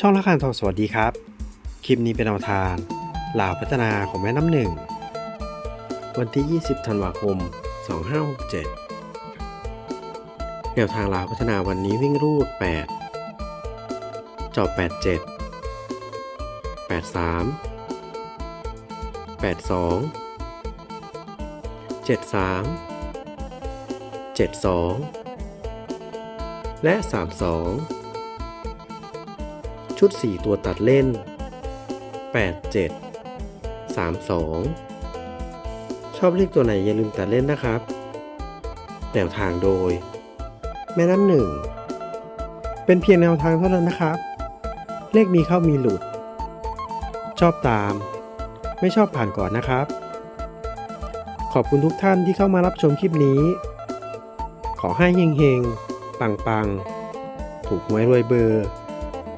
ช่องละครทองสวัสดีครับ คลิปนี้เป็นแนวทางลาวพัฒนาของแม่น้ำหนึ่ง วันที่ 20 ธันวาคม 2567 แนวทางลาวพัฒนาวันนี้วิ่งรูด 8 จอบ 87 83 82 73 72 และ 32 ชุด 4 ตัวตัดเล่น 8 7 3 2 ชอบเลขตัวไหนอย่าลืมตัดเล่นนะครับ แนวทางโดย แม่น้ำหนึ่ง เป็นเพียงแนวทางเท่านั้นนะครับ เลขมีเข้ามีหลุด ชอบตาม ไม่ชอบผ่านก่อนนะครับ ขอบคุณทุกท่านที่เข้ามารับชมคลิปนี้ ขอให้เฮงๆ ปังๆ ถูกหวยรวยเบอร์